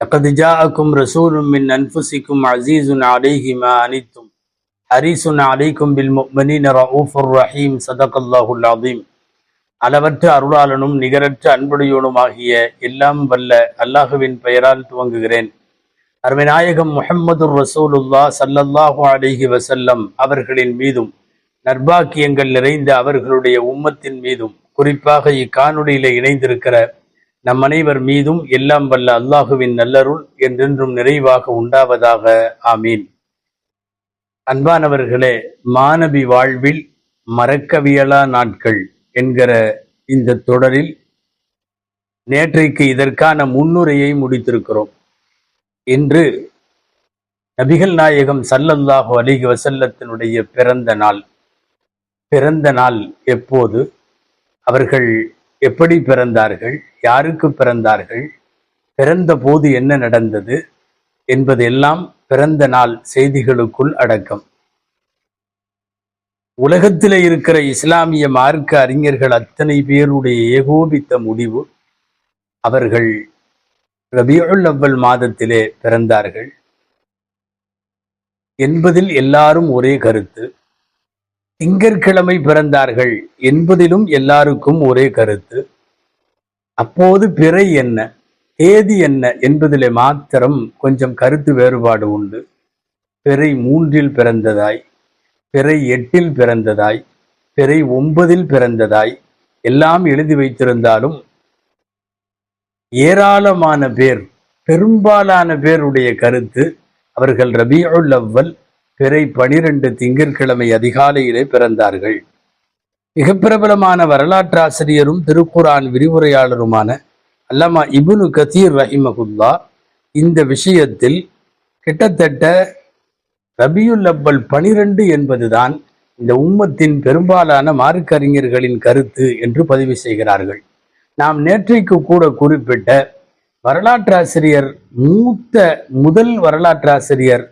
لقد جاءكم رسول من أنفسكم عزيز عليه ما أنتم حريص عليكم بالمؤمنين رؤوف رحيم صدق الله العظيم அளவற்ற அருளாளனும் நிகரற்ற அன்புடையோனுமாகிய எல்லாம் வல்ல அல்லாஹுவின் பெயரால் துவங்குகிறேன் அருமைநாயகம் முஹம்மது ரசூலுல்லா சல்லல்லாஹு அலைஹி வசல்லம் அவர்களின் மீதும் நற்பாக்கியங்கள் நிறைந்த அவர்களுடைய உம்மத்தின் மீதும் குறிப்பாக இக்காணொலியில இணைந்திருக்கிற நம் அனைவர் மீதும் எல்லாம் வல்ல அல்லாஹுவின் நல்லருள் என்றென்றும் நிறைவாக உண்டாவதாக. ஆமீன். அன்பானவர்களே மாணவி வாழ்வில் மறக்கவியலா நாட்கள் என்கிற இந்த தொடரில் நேற்றைக்கு இதற்கான முன்னுரையை முடித்திருக்கிறோம். இன்று நபிகள் நாயகம் சல்லல்லாஹு அலிஹி வசல்லத்தினுடைய பிறந்த நாள். பிறந்த நாள் எப்போது? அவர்கள் எப்படி பிறந்தார்கள் யாருக்கு பிறந்தார்கள் பிறந்த போது என்ன நடந்தது என்பதெல்லாம் பிறந்த நாள் செய்திகளுக்குள் அடக்கம். உலகத்தில் இருக்கிற இஸ்லாமிய மார்க்க அறிஞர்கள் அத்தனை பேருடைய ஏகோபித்த முடிவு அவர்கள் ரபியுல் அவ்வல் மாதத்திலே பிறந்தார்கள் என்பதில் எல்லாரும் ஒரே கருத்து. திங்கட்கிழமை பிறந்தார்கள் என்பதிலும் எல்லாருக்கும் ஒரே கருத்து. அப்போது பிறை என்ன தேதி என்ன என்பதிலே மாத்திரம் கொஞ்சம் கருத்து வேறுபாடு உண்டு. பிறை மூன்றில் பிறந்ததாய் பிறை எட்டில் பிறந்ததாய் பிறை ஒன்பதில் பிறந்ததாய் எல்லாம் எழுதி வைத்திருந்தாலும் ஏராளமான பேர் பெரும்பாலான பேருடைய கருத்து அவர்கள் ரபியுல் அவ்வல் பிறை பனிரெண்டு திங்கட்கிழமை அதிகாலையிலே பிறந்தார்கள். மிக பிரபலமான வரலாற்றாசிரியரும் திருக்குரான் விரிவுரையாளருமான அல்லாமா இபுனு கதீர் ரஹிமகுல்லா இந்த விஷயத்தில் கிட்டத்தட்ட ரபியுல் அப்பல் பனிரெண்டு என்பதுதான் இந்த உம்மத்தின் பெரும்பாலான மார்க்கறிஞர்களின் கருத்து என்று பதிவு செய்கிறார்கள். நாம் நேற்றைக்கு கூட குறிப்பிட்ட வரலாற்றாசிரியர் மூத்த முதல் வரலாற்றாசிரியர்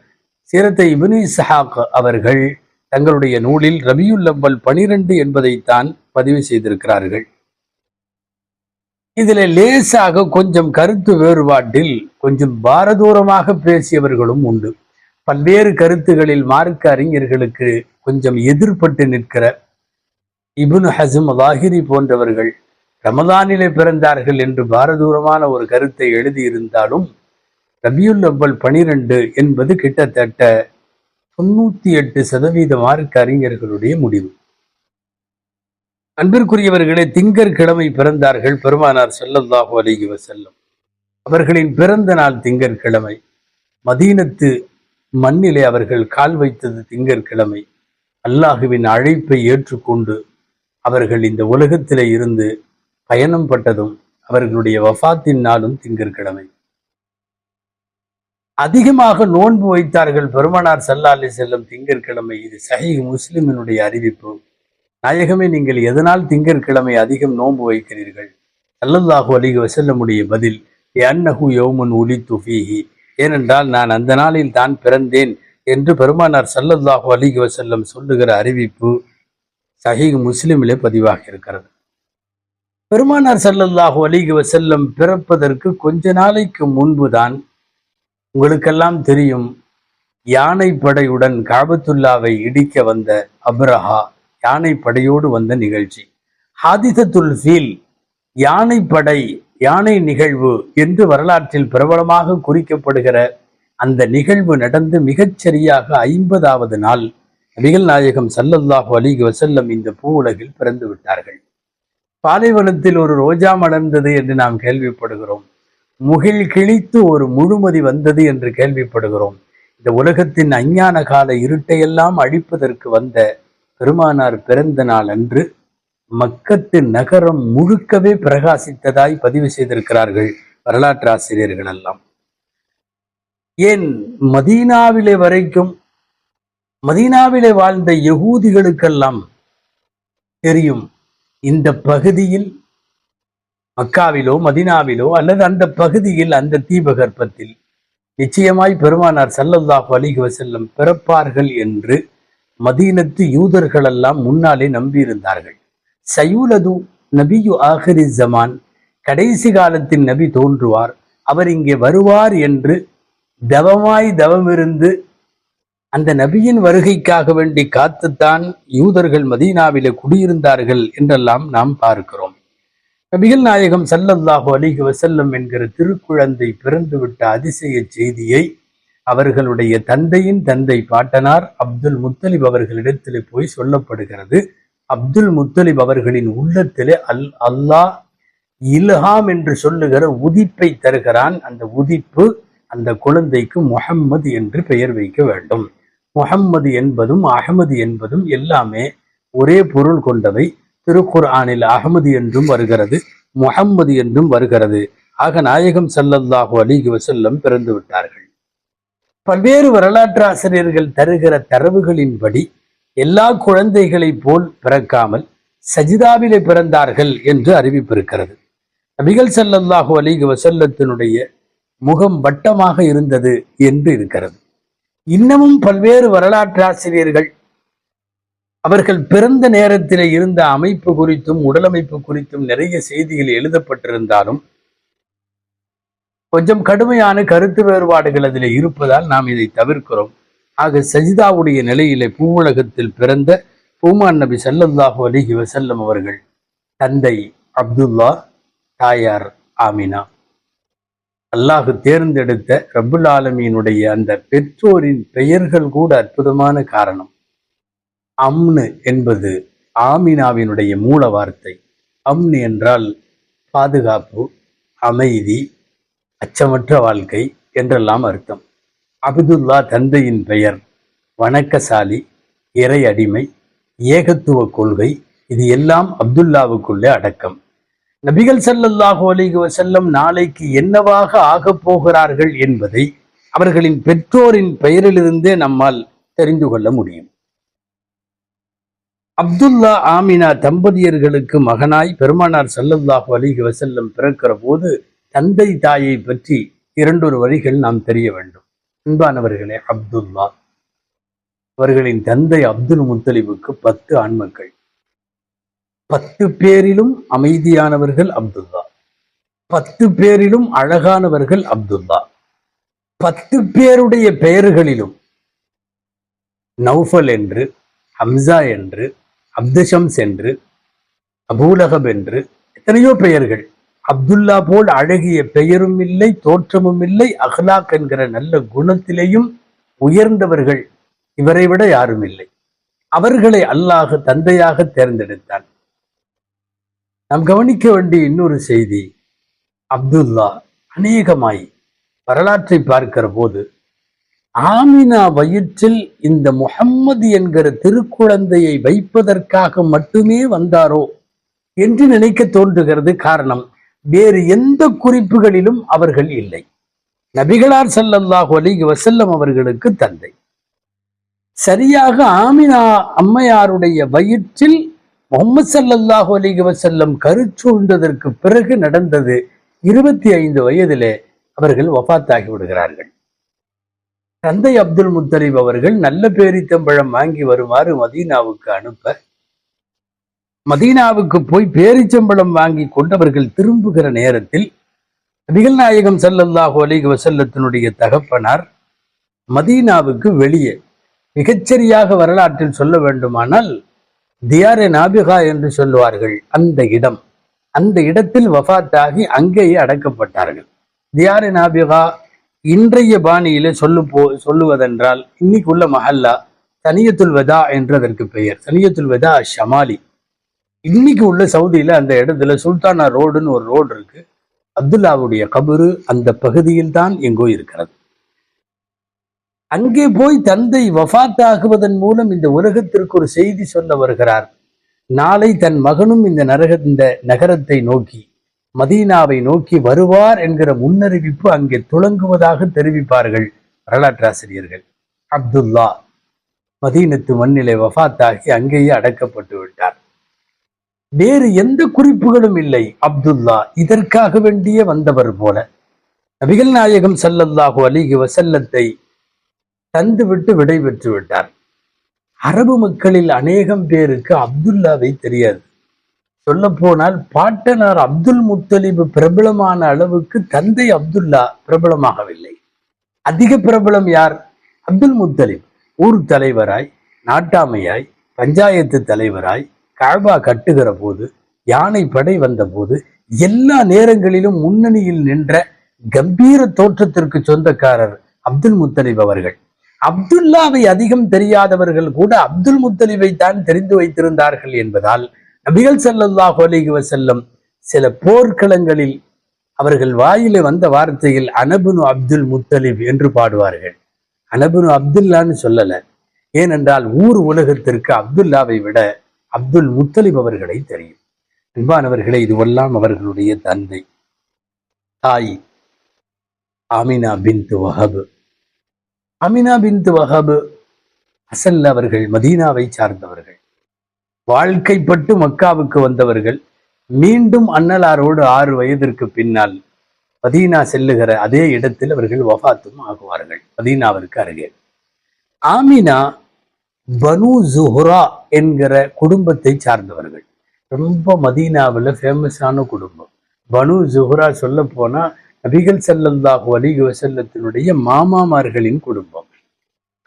சீரத்தை இபினி சஹாக் அவர்கள் தங்களுடைய நூலில் ரபியுல் அவ்வல் பனிரெண்டு என்பதைத்தான் பதிவு செய்திருக்கிறார்கள். இதில் லேசாக கொஞ்சம் கருத்து வேறுபாட்டில் கொஞ்சம் பாரதூரமாக பேசியவர்களும் உண்டு. பல்வேறு கருத்துகளில் மார்க்க அறிஞர்களுக்கு கொஞ்சம் எதிர்பட்டு நிற்கிற இபுன் ஹசம் லாகிரி போன்றவர்கள் ரமதானிலே பிறந்தார்கள் என்று பாரதூரமான ஒரு கருத்தை எழுதியிருந்தாலும் ரபியுல் அவ்வல் பனிரெண்டு என்பது கிட்டத்தட்ட தொண்ணூத்தி எட்டு சதவீத மார்க் அறிஞர்களுடைய முடிவு. அன்பிற்குரியவர்களே திங்கட்கிழமை பிறந்தார்கள் பெருமானார் செல்லல்லாஹு அலிகி வசல்லம் அவர்களின் பிறந்த நாள் திங்கட்கிழமை மதீனத்து மண்ணிலே அவர்கள் கால் வைத்தது திங்கட்கிழமை அல்லாஹுவின் அழைப்பை ஏற்றுக்கொண்டு அவர்கள் இந்த உலகத்திலே இருந்து பயணம் பட்டதும் அவர்களுடைய வஃத்தின் நாளும் திங்கட்கிழமை அதிகமாக நோன்பு வைத்தார்கள் பெருமனார் சல்லாலி செல்லும் திங்கட்கிழமை. இது சஹி முஸ்லிமினுடைய அறிவிப்பு. நாயகமே நீங்கள் எதனால் திங்கட்கிழமை அதிகம் நோன்பு வைக்கிறீர்கள்? சல்லல்லாஹு அலிக வசல்லமுடைய பதில் அன்னஹு யோமன் உலி துஃபீஹி ஏனென்றால் நான் அந்த நாளில் தான் பிறந்தேன் என்று பெருமானார் சல்லல்லாஹு அலிக வசல்லம் சொல்லுகிற அறிவிப்பு சஹி முஸ்லிமிலே பதிவாக இருக்கிறது. பெருமானார் சல்லல்லாஹு அலிக வசல்லம் பிறப்பதற்கு கொஞ்ச நாளைக்கு முன்புதான் உங்களுக்கெல்லாம் தெரியும் யானை படையுடன் காபத்துல்லாவை இடிக்க வந்த அப்ரஹா யானை படையோடு வந்த நிகழ்ச்சி. ஹாதிசத்துல் ஃபீல் யானை படை யானை நிகழ்வு என்று வரலாற்றில் பிரபலமாக குறிக்கப்படுகிற அந்த நிகழ்வு நடந்து மிகச்சரியாக ஐம்பதாவது நாள் நபிகள் நாயகம் சல்லல்லாஹு அலிக் வசல்லம் இந்த பூ உலகில் பிறந்து விட்டார்கள். பாலைவனத்தில் ஒரு ரோஜா மலர்ந்தது என்று நாம் கேள்விப்படுகிறோம். முகில் கிழித்து ஒரு முழுமதி வந்தது என்று கேள்விப்படுகிறோம். இந்த உலகத்தின் அஞ்ஞான கால இருட்டையெல்லாம் அழிப்பதற்கு வந்த பெருமானார் பிறந்த நாள் அன்று மக்கத்து நகரம் முழுக்கவே பிரகாசித்ததாய் பதிவு செய்திருக்கிறார்கள் வரலாற்று ஆசிரியர்கள் எல்லாம். ஏன் மதீனாவிலே வரைக்கும் மதீனாவிலே வாழ்ந்த யகூதிகளுக்கெல்லாம் தெரியும் இந்த பகுதியில் மக்காவிலோ மதினாவிலோ அல்லது அந்த பகுதியில் அந்த தீபகற்பத்தில் நிச்சயமாய் பெருமானார் சல்லல்லாஹு அலிஹி வசல்லம் பிறப்பார்கள் என்று மதீனத்து யூதர்களெல்லாம் முன்னாலே நம்பியிருந்தார்கள். சயூலது நபியு ஆஹிரி ஜமான் கடைசி காலத்தில் நபி தோன்றுவார். அவர் இங்கே வருவார் என்று தவமாய் தவமிருந்து அந்த நபியின் வருகைக்காக வேண்டி காத்துத்தான் யூதர்கள் மதீனாவிலே குடியிருந்தார்கள் என்றெல்லாம் நாம் பார்க்கிறோம். நபிகள் நாயகம் சல்லல்லாஹு அலிஹி வசல்லம் என்கிற திருக்குழந்தை பிறந்துவிட்ட அதிசய செய்தியை அவர்களுடைய தந்தையின் தந்தை பாட்டனார் அப்துல் முத்தலிப் அவர்களிடத்திலே போய் சொல்லப்படுகிறது. அப்துல் முத்தலிப் அவர்களின் உள்ளத்திலே அல் அல்லாஹ் இல்ஹாம் என்று சொல்லுகிற உதிப்பை தருகிறான். அந்த உதிப்பு அந்த குழந்தைக்கு முகம்மது என்று பெயர் வைக்க வேண்டும். முகம்மது என்பதும் அகமது என்பதும் எல்லாமே ஒரே பொருள் கொண்டவை. திருக்குர்ஆனில் அகமது என்றும் வருகிறது முகம்மது என்றும் வருகிறது. ஆக நாயகம் ஸல்லல்லாஹு அலிகி வசல்லம் பிறந்து விட்டார்கள். பல்வேறு வரலாற்று ஆசிரியர்கள் தருகிற தரவுகளின்படி எல்லா குழந்தைகளைப் போல் பிறக்காமல் சஜிதாவிலே பிறந்தார்கள் என்று அறிவிப்பிருக்கிறது. நபிகள் ஸல்லல்லாஹு அலைஹி வசல்லத்தினுடைய முகம் வட்டமாக இருந்தது என்று இருக்கிறது. இன்னமும் பல்வேறு வரலாற்று ஆசிரியர்கள் அவர்கள் பிறந்த நேரத்தில் இருந்த அமைப்பு குறித்தும் உடலமைப்பு குறித்தும் நிறைய செய்திகள் எழுதப்பட்டிருந்தாலும் கொஞ்சம் கடுமையான கருத்து வேறுபாடுகள் அதில் இருப்பதால் நாம் இதை தவிர்க்கிறோம். ஆக சஜிதாவுடைய நிலையிலே பூவுலகத்தில் பிறந்த பூமான் நபி சல்லல்லாஹு அலிஹி வசல்லம் அவர்கள் தந்தை அப்துல்லா தாயார் ஆமினா. அல்லாஹ் தேர்ந்தெடுத்த ரபுல் ஆலமியினுடைய அந்த பெற்றோரின் பெயர்கள் கூட அற்புதமான காரணம். அம்னு என்பது ஆமினாவினுடைய மூல வார்த்தை. அம்னு என்றால் பாதுகாப்பு அமைதி அச்சமற்ற வாழ்க்கை என்றெல்லாம் அர்த்தம். அப்துல்லா தந்தையின் பெயர் வணக்கசாலி இறை அடிமை ஏகத்துவ கொள்கை இது எல்லாம் அப்துல்லாவுக்குள்ளே அடக்கம். நபிகள் செல்லல்லாஹு அலிகு வசல்லம் நாளைக்கு என்னவாக ஆகப் போகிறார்கள் என்பதை அவர்களின் பெற்றோரின் பெயரிலிருந்தே நம்மால் தெரிந்து கொள்ள முடியும். அப்துல்லா ஆமினா தம்பதியர்களுக்கு மகனாய் பெருமானார் செல்லல்லாஹு அலிஹி வசல்லம் பிறக்கிற போது தந்தை தாயை பற்றி இரண்டொரு வரிகள் நாம் தெரிய வேண்டும். அன்பானவர்களே அப்துல்லா அவர்களின் தந்தை அப்துல் முத்தலிபுக்கு பத்து ஆண்மக்கள். பத்து பேரிலும் அமைதியானவர்கள் அப்துல்லா. பத்து பேரிலும் அழகானவர்கள் அப்துல்லா. பத்து பேருடைய பெயர்களிலும் நௌஃபல் என்று ஹம்சா என்று அப்துஷம் சென்று அபூலகம் என்று எத்தனையோ பெயர்கள். அப்துல்லா போல் அழகிய பெயரும் இல்லை தோற்றமும் இல்லை அஹ்லாக் என்கிற நல்ல குணத்திலேயும் உயர்ந்தவர்கள் இவரை விட யாரும் இல்லை. அவர்களை அல்லாஹ் தந்தையாக தேர்ந்தெடுத்தான். நாம் கவனிக்க வேண்டிய இன்னொரு செய்தி அப்துல்லா அநேகமாய் வரலாற்றை பார்க்கிற போது ஆமினா வயிற்றில் இந்த முகம்மது என்கிற திருக்குழந்தையை வைப்பதற்காக மட்டுமே வந்தாரோ என்று நினைக்க தோன்றுகிறது காரணம். வேறு எந்த குறிப்புகளிலும் அவர்கள் இல்லை. நபிகளார் செல்லல்லாஹு அலைஹி வசல்லம் அவர்களுக்கு தந்தை. சரியாக ஆமினா அம்மையாருடைய வயிற்றில் முகமது சல்லல்லாஹு அலைஹி வசல்லம் கருச்சூழ்ந்ததற்கு பிறகு நடந்தது இருபத்தி ஐந்து வயதிலே அவர்கள் வஃபாத்தாகி விடுகிறார்கள். தந்தை அப்துல் முத்தலிப் அவர்கள் நல்ல பேரித்தம்பழம் வாங்கி வருமாறு மதீனாவுக்கு அனுப்ப மதீனாவுக்கு போய் பேரிச்சம்பழம் வாங்கி கொண்டவர்கள் திரும்புகிற நேரத்தில் நபிகள் நாயகம் சல்லல்லாஹு அலைஹி வசல்லத்தினுடைய தகப்பனார் மதீனாவுக்கு வெளியே மிகச்சரியாக வரலாற்றில் சொல்ல வேண்டுமானால் தியாரே நாபிகா என்று சொல்லுவார்கள் அந்த இடம். அந்த இடத்தில் வஃபாத்தாகி அங்கேயே அடக்கப்பட்டார்கள். தியாரே நாபிகா இன்றைய பாணியில சொல்லு போ சொல்லுவதென்றால் இன்னைக்கு உள்ள மஹல்லா சனியத்துல் வெதா என்று அதற்கு பெயர். சனியத்துல் வெதா ஷமாலி. இன்னைக்கு உள்ள சவுதியில அந்த இடத்துல சுல்தானா ரோடுன்னு ஒரு ரோடு இருக்கு. அப்துல்லாவுடைய கபரு அந்த பகுதியில் தான் எங்கோ இருக்கிறது. அங்கே போய் தந்தை வஃபாத் ஆகுவதன் மூலம் இந்த உலகத்திற்கு ஒரு செய்தி சொல்ல வருகிறார். நாளை தன் மகனும் இந்த நரக இந்த நகரத்தை நோக்கி மதீனாவை நோக்கி வருவார் என்கிற முன்னறிவிப்பு அங்கே துளங்குவதாக தெரிவிப்பார்கள் வரலாற்றாசிரியர்கள். அப்துல்லா மதீனத்து மண்ணிலே வஃபாத்தாகி அங்கேயே அடக்கப்பட்டு விட்டார். வேறு எந்த குறிப்புகளும் இல்லை அப்துல்லா இதற்காக வேண்டிய வந்தவர் போல. நபிகள் நாயகம் சல்லல்லாஹு அலிகி வசல்லத்தை தந்துவிட்டு விடை பெற்று விட்டார். அரபு மக்களில் அநேகம் பேருக்கு அப்துல்லாவை தெரியாது. சொல்ல போனால் பாட்டனார் அப்துல் முத்தலிபு பிரபலமான அளவுக்கு தந்தை அப்துல்லா பிரபலமாகவில்லை. அதிக பிரபலம் யார்? அப்துல் முத்தலிப். ஊர் தலைவராய் நாட்டாமையாய் பஞ்சாயத்து தலைவராய் கழ்பா கட்டுகிற போது யானை படை வந்த போது எல்லா நேரங்களிலும் முன்னணியில் நின்ற கம்பீர தோற்றத்திற்கு சொந்தக்காரர் அப்துல் முத்தலிப் அவர்கள். அப்துல்லாவை அதிகம் தெரியாதவர்கள் கூட அப்துல் முத்தலிபை தான் தெரிந்து வைத்திருந்தார்கள் என்பதால் நபிகள் ஸல்லல்லாஹு அலைஹி வஸல்லம் சில போர்க்களங்களில் அவர்கள் வாயிலே வந்த வார்த்தையில் அனபுனு அப்துல் முத்தலிப் என்று பாடுவார்கள். அனபுனு அப்துல்லான்னு சொல்லலை. ஏனென்றால் ஊர் உலகத்திற்கு அப்துல்லாவை விட அப்துல் முத்தலிப் அவர்களை தெரியும். அன்பானவர்களே இதுவெல்லாம் அவர்களுடைய தந்தை தாய் அமினா பின் வஹப். அமினா பின் வஹப் அசல் அவர்கள் மதீனாவை சார்ந்தவர்கள். வாழ்க்கைப்பட்டு மக்காவுக்கு வந்தவர்கள் மீண்டும் அன்னலாரோடு ஆறு வயதிற்கு பின்னால் மதீனா செல்லுகிற அதே இடத்தில் அவர்கள் வஃபாத்தும் ஆகுவார்கள் மதீனாவிற்கு அருகே. ஆமினா பனு ஜுஹுரா என்கிற குடும்பத்தை சார்ந்தவர்கள். ரொம்ப மதீனாவில் ஃபேமஸான குடும்பம். பனு ஜுஹுரா சொல்ல போனா நபிகள் செல்லந்தாகு அலிக வசல்லத்தினுடைய மாமாமார்களின் குடும்பம்.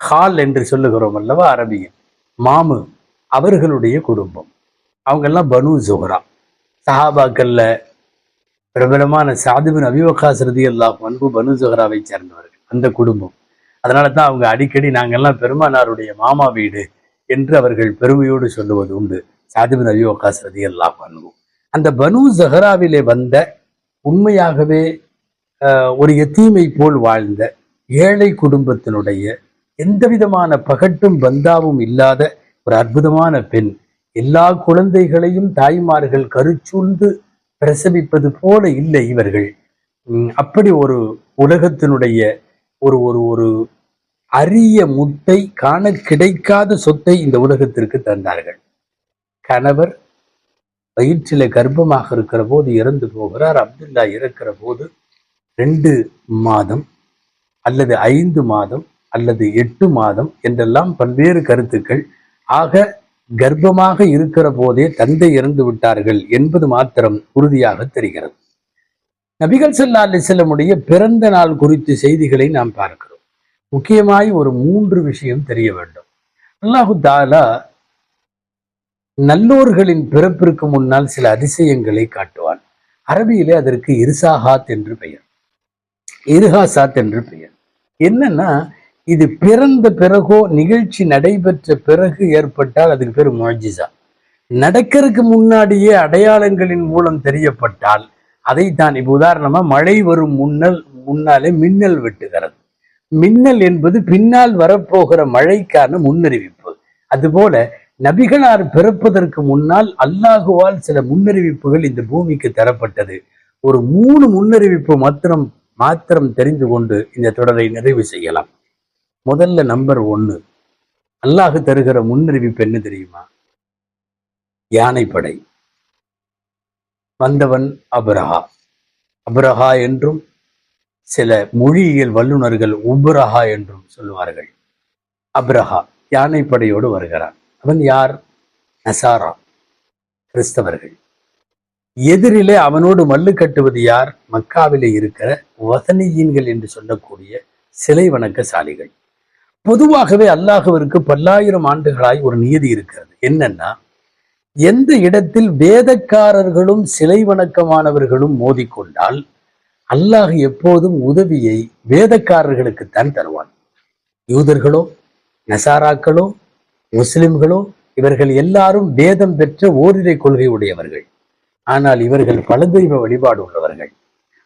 ஹால் என்று சொல்லுகிறோம் அல்லவா அரபியன் மாமு. அவர்களுடைய குடும்பம். அவங்கெல்லாம் பனு ஜோஹரா. சஹாபாக்கள்ல பிரபலமான சாதுபின் அபிவகாஸ் ரதி அல்லாஹ் அன்பு பனு ஜோஹராவை சேர்ந்தவர்கள். அந்த குடும்பம். அதனால தான் அவங்க அடிக்கடி நாங்கெல்லாம் பெருமானாருடைய மாமா வீடு என்று அவர்கள் பெருமையோடு சொல்லுவது உண்டு. சாதுபின் அபிவகாஸ் ரதி அல்லாஹ் அன்பு. அந்த பனு ஜஹராவிலே வந்த உண்மையாகவே ஆஹ், ஒரு எத்தீமை போல் வாழ்ந்த ஏழை குடும்பத்தினுடைய எந்த விதமான பகட்டும் பந்தாவும் இல்லாத ஒரு அற்புதமான பெண். எல்லா குழந்தைகளையும் தாய்மார்கள் கருச்சூழ்ந்து பிரசவிப்பது போல இல்லை இவர்கள். அப்படி ஒரு உலகத்தினுடைய ஒரு ஒரு ஒரு அரிய முத்தை காண கிடைக்காத சொத்தை இந்த உலகத்திற்கு தந்தார்கள். கணவர் வயிற்றில கர்ப்பமாக இருக்கிற போது இறந்து போகிறார். அப்துல்லா இறக்கிற போது ரெண்டு மாதம் அல்லது ஐந்து மாதம் அல்லது எட்டு மாதம் என்றெல்லாம் பல்வேறு கருத்துக்கள் ஆக கர்ப்பமாக இருக்கிற போதே தந்தை இறந்து விட்டார்கள் என்பது மாத்திரம் உறுதியாக தெரிகிறது. நபிகள் செல்லா அலிசல்லமுடைய பிறந்த நாள் குறித்த செய்திகளை நாம் பார்க்கிறோம். முக்கியமாய் ஒரு மூன்று விஷயம் தெரிய வேண்டும். அல்லாஹு தாலா நல்லோர்களின் பிறப்பிற்கு முன்னால் சில அதிசயங்களை காட்டுவான். அரபியிலே அதற்கு இருசாஹாத் என்று பெயர். இருஹாசாத் என்று பெயர். என்னன்னா இது பிறந்த பிறகோ நிகழ்ச்சி நடைபெற்ற பிறகு ஏற்பட்டால் அதுக்கு பேர் முஜிசா நடக்கிறதுக்கு முன்னாடியே அடையாளங்களின் மூலம் தெரியப்பட்டால் அதை தான் உதாரணமா மழை வரும் முன்னல் முன்னாலே மின்னல் வெட்டுகிறது. மின்னல் என்பது பின்னால் வரப்போகிற மழைக்கான முன்னறிவிப்பு. அதுபோல நபிகளார் பிறப்பதற்கு முன்னால் அல்லாஹுவால் சில முன்னறிவிப்புகள் இந்த பூமிக்கு தரப்பட்டது. ஒரு மூணு முன்னறிவிப்பு மாத்திரம் மாத்திரம் தெரிந்து கொண்டு இந்த தொடரை நிறைவு செய்யலாம். முதல்ல நம்பர் ஒன்னு அல்லாஹ் தருகிற முன்னறிவிப்பு என்ன தெரியுமா? யானைப்படை. வந்தவன் அபரஹா. அபரஹா என்றும் சில மொழியியல் வல்லுநர்கள் உபரஹா என்றும் சொல்லுவார்கள். அப்ரஹா யானைப்படையோடு வருகிறான். அவன் யார்? நசாரா கிறிஸ்தவர்கள். எதிரிலே அவனோடு மல்லு கட்டுவது யார்? மக்காவிலே இருக்கிற வசனியீன்கள் என்று சொல்லக்கூடிய சிலை வணக்கசாலிகள். பொதுவாகவே அல்லாஹுவிற்கு பல்லாயிரம் ஆண்டுகளாய் ஒரு நியதி இருக்கிறது. என்னன்னா எந்த இடத்தில் வேதக்காரர்களும் சிலை வணக்கமானவர்களும் மோதிக்கொண்டால் அல்லாஹ் எப்போதும் உதவியை வேதக்காரர்களுக்குத்தான் தருவான். யூதர்களோ நசாராக்களோ முஸ்லிம்களோ இவர்கள் எல்லாரும் வேதம் பெற்ற ஓரிரை கொள்கை உடையவர்கள். ஆனால் இவர்கள் பலதெய்வ வழிபாடு உள்ளவர்கள்.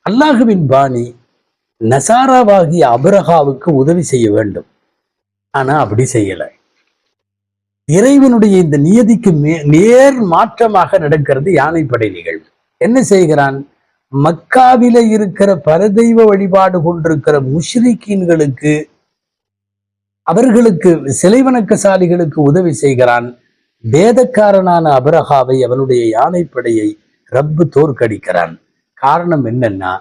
அல்லாஹுவின் பாணி நசாராவாகிய அபரகாவுக்கு உதவி செய்ய வேண்டும். ஆனா அப்படி செய்யல. இறைவனுடைய இந்த நியதிக்கு நேர் மாற்றமாக நடக்கிறது யானைப்படை நிகழ்வு என்ன செய்கிறான்? மக்காவில இருக்கிற பரதெய்வ வழிபாடு கொண்டிருக்கிற முஷ்ரிக்கீன்களுக்கு அவர்களுக்கு சிலை வணக்கசாலிகளுக்கு உதவி செய்கிறான். வேதக்காரனான அபரகாவை அவனுடைய யானைப்படையை ரப்பு தோற்கடிக்கிறான். காரணம் என்னன்னா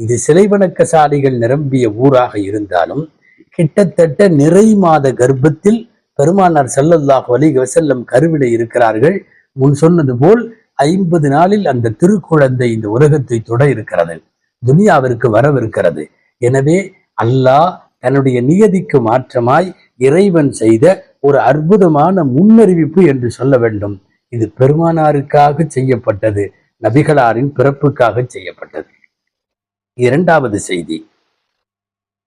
இது சிலை வணக்கசாலிகள் நிரம்பிய ஊராக இருந்தாலும் கிட்டத்தட்ட நிறை மாத கர்ப்பத்தில் பெருமானார் செல்லல்லாஹ் அலைஹி வஸல்லம் கருவில இருக்கிறார்கள். முன் சொன்னது போல் ஐம்பது நாளில் அந்த திருக்குழந்தை இந்த உலகத்தை தொட இருக்கிறது. துனியாவிற்கு வரவிருக்கிறது. எனவே அல்லாஹ் தன்னுடைய நியதிக்கு மாற்றமாய் இறைவன் செய்த ஒரு அற்புதமான முன்னறிவிப்பு என்று சொல்ல வேண்டும். இது பெருமானாருக்காக செய்யப்பட்டது. நபிகளாரின் பிறப்புக்காக செய்யப்பட்டது. இரண்டாவது செய்தி.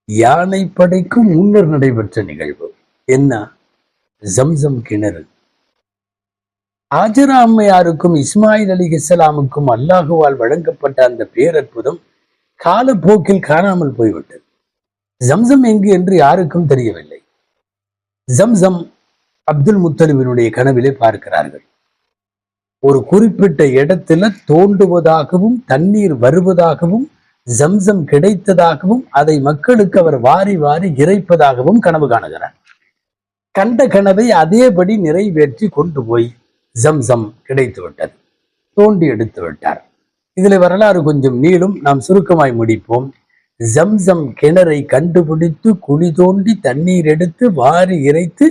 யானை படைக்கும் முன்னர் நடைபெற்ற நிகழ்வு. என்ன? ஜம்சம் கிணறு. ஆஜரா அம்மையாருக்கும் இஸ்மாயில் அலி இஸ்லாமுக்கும் அல்லாஹுவால் வழங்கப்பட்ட அந்த பேரற்புதம் காலப்போக்கில் காணாமல் போய்விட்டது. ஜம்சம் எங்கு என்று யாருக்கும் தெரியவில்லை. ஜம்சம் அப்துல் முத்தலிபினுடைய கனவிலே பார்க்கிறார்கள். ஒரு குறிப்பிட்ட இடத்துல தோண்டுவதாகவும் தண்ணீர் வருவதாகவும் ஜம்சம் கிடைத்ததாகவும் அதை மக்களுக்கு அவர் வாரி வாரி இறைப்பதாகவும் கனவு காணுகிறார். கண்ட கனவை அதேபடி நிறைவேற்றி கொண்டு போய் ஜம்சம் கிடைத்து விட்டது. தோண்டி எடுத்து விட்டார். இதில் வரலாறு கொஞ்சம் நீளும் நாம் சுருக்கமாய் முடிப்போம். ஜம்சம் கிணறை கண்டுபிடித்து குழி தோண்டி தண்ணீர் எடுத்து வாரி இறைத்து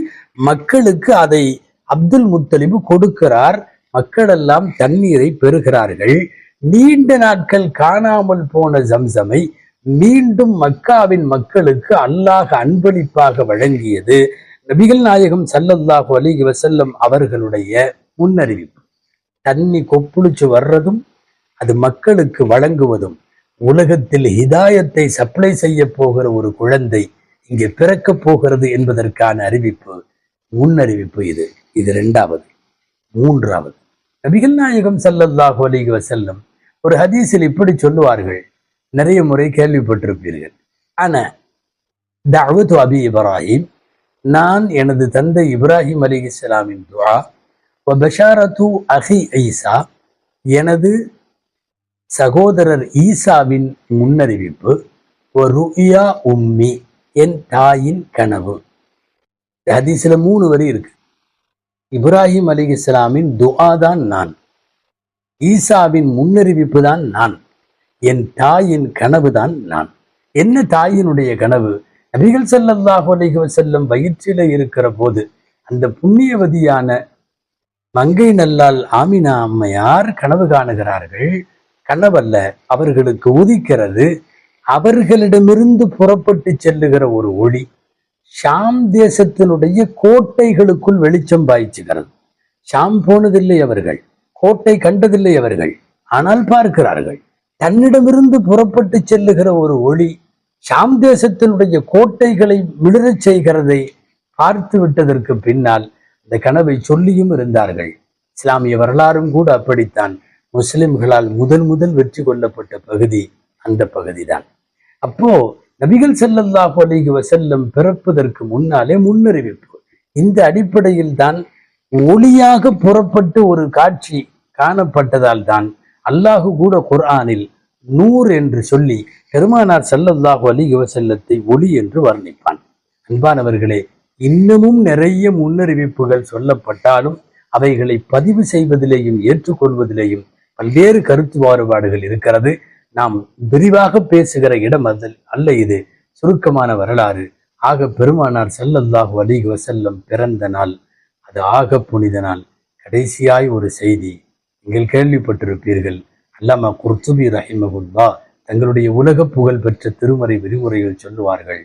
மக்களுக்கு அதை அப்துல் முத்தலிபு கொடுக்கிறார். மக்களெல்லாம் தண்ணீரை பெறுகிறார்கள். நீண்ட நாட்கள் காணாமல் போன ஜம்சமை மீண்டும் மக்காவின் மக்களுக்கு அல்லாஹ் அன்பளிப்பாக வழங்கியது. நபிகள் நாயகம் சல்லல்லாஹு அலிஹி வசல்லம் அவர்களுடைய முன்னறிவிப்பு. தண்ணி கொப்புளிச்சு வர்றதும் அது மக்களுக்கு வழங்குவதும் உலகத்தில் ஹிதாயத்தை சப்ளை செய்ய போகிற ஒரு குழந்தை இங்கே பிறக்கப் போகிறது என்பதற்கான அறிவிப்பு முன்னறிவிப்பு இது. இது ரெண்டாவது. மூன்றாவது. நபிகள் நாயகம் சல்லல்லாஹு அலிஹி வசல்லம் ஒரு ஹதீஸில் இப்படி சொல்லுவார்கள். நிறைய முறை கேள்விப்பட்டிருப்பீர்கள். ஆனா தாவத்து அபி இப்ராஹிம் நான் எனது தந்தை இப்ராஹிம் அலி இஸ்லாமின் துவா பஷாரத்து அஹி ஐசா எனது சகோதரர் ஈசாவின் முன்னறிவிப்பு ருயா உம்மி என் தாயின் கனவு. ஹதீஸில் மூணு வரி இருக்கு. இப்ராஹிம் அலி இஸ்லாமின் துஆ தான் நான். ஈசாவின் முன்னறிவிப்பு தான் நான். என் தாயின் கனவு தான் நான். என்ன தாயினுடைய கனவு? நபிகள் செல்லல்லாஹு அலைஹி செல்லும் வயிற்றில இருக்கிற போது அந்த புண்ணியவதியான மங்கை நல்லால் ஆமினா அம்மையார் கனவு காணுகிறார்கள். கனவல்ல அவர்களுக்கு உதிக்கிறது. அவர்களிடமிருந்து புறப்பட்டு செல்லுகிற ஒரு ஒளி ஷாம் தேசத்தினுடைய கோட்டைகளுக்குள் வெளிச்சம் பாய்ச்சுகிறது. ஷாம் போனதில்லை அவர்கள். கோட்டை கண்டதில்லை அவர்கள். ஆனால் பார்க்கிறார்கள். தன்னிடமிருந்து புறப்பட்டு செல்லுகிற ஒரு ஒளி ஷாம் தேசத்தினுடைய கோட்டைகளை மிளறச் செய்கிறதை பார்த்து விட்டதற்கு பின்னால் இந்த கனவை சொல்லியும் இருந்தார்கள். இஸ்லாமிய வரலாறும் கூட அப்படித்தான். முஸ்லிம்களால் முதல் முதல் வெற்றி கொள்ளப்பட்ட பகுதி அந்த பகுதிதான். அப்போ நபிகள் செல்லல்லாஹு அலைஹி வசல்லம் பிறப்பதற்கு முன்னாலே முன்னறிவிப்பு. இந்த அடிப்படையில் தான் ஒளியாக புறப்பட்டு ஒரு காட்சி காணப்பட்டதால் தான் அல்லாஹு கூட குர்ஆனில் நூர் என்று சொல்லி பெருமானார் செல்லல்லாஹு அலிகுவ செல்லத்தை ஒளி என்று வர்ணிப்பான். அன்பானவர்களே இன்னமும் நிறைய முன்னறிவிப்புகள் சொல்லப்பட்டாலும் அவைகளை பதிவு செய்வதிலேயும் ஏற்றுக்கொள்வதிலேயும் பல்வேறு கருத்து மாறுபாடுகள் இருக்கிறது. நாம் விரிவாக பேசுகிற இடம் அதில் அல்ல இது. சுருக்கமான வரலாறு. ஆக பெருமானார் செல்லல்லாஹு அலிக வசல்லம் பிறந்த நாள். அது ஆக புனித நாள். கடைசியாய் ஒரு செய்தி. நீங்கள் கேள்விப்பட்டிருப்பீர்கள். அல்லாமா குர்துபி ரஹிமகுல்லா தங்களுடைய உலக புகழ் பெற்ற திருமறை விரிவுரையில் சொல்லுவார்கள்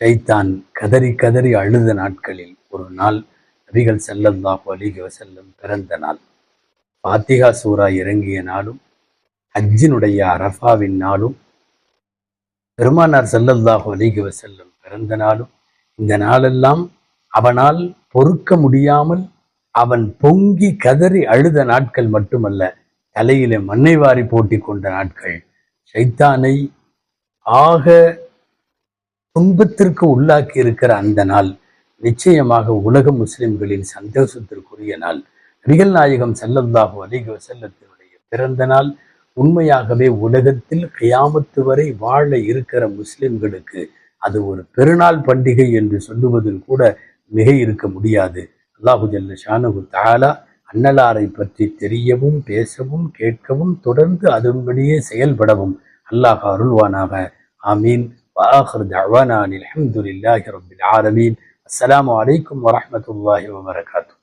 ஷைத்தான் கதறி கதறி அழுத நாட்களில் ஒரு நாள் நபிகள் செல்லல்லாஹு அலைஹி வசல்லம் பிறந்த நாள். பாத்திகா சூரா இறங்கிய நாளும் ஹஜ்ஜினுடைய அரஃபாவின் நாளும் பெருமானார் செல்லல்லாஹு அலைஹி வசல்லம் பிறந்த நாளும் இந்த நாளெல்லாம் அவனால் பொறுக்க முடியாமல் அவன் பொங்கி கதறி அழுத நாட்கள் மட்டுமல்ல தலையிலே மண்ணை வாரி போட்டி கொண்ட நாட்கள். ஷைத்தானை ஆக துன்பத்திற்கு உள்ளாக்கி இருக்கிற அந்த நாள் நிச்சயமாக உலக முஸ்லிம்களின் சந்தோஷத்திற்குரிய நாள். நபிகள் நாயகம் ஸல்லல்லாஹு அலைஹி செல்லத்தினுடைய பிறந்த நாள் உண்மையாகவே உலகத்தில் கியாமத்து வரை வாழ இருக்கிற முஸ்லிம்களுக்கு அது ஒரு பெருநாள் பண்டிகை என்று சொல்லுவதில் கூட மிக இருக்க முடியாது. அல்லாஹு ஜல்ல ஷானகு தாலா அன்னலாரை பற்றி தெரியவும் பேசவும் கேட்கவும் தொடர்ந்து அதன்படியே செயல்படவும் அல்லாஹ் அருள்வானாக. ஆமீன். வாஹர் தவானான் அலமதுல்லாஹி ரபில் ஆரமீன் அஸ்லாம் வலைக்கம் வரமத்துல்லாஹி வபரகாத்து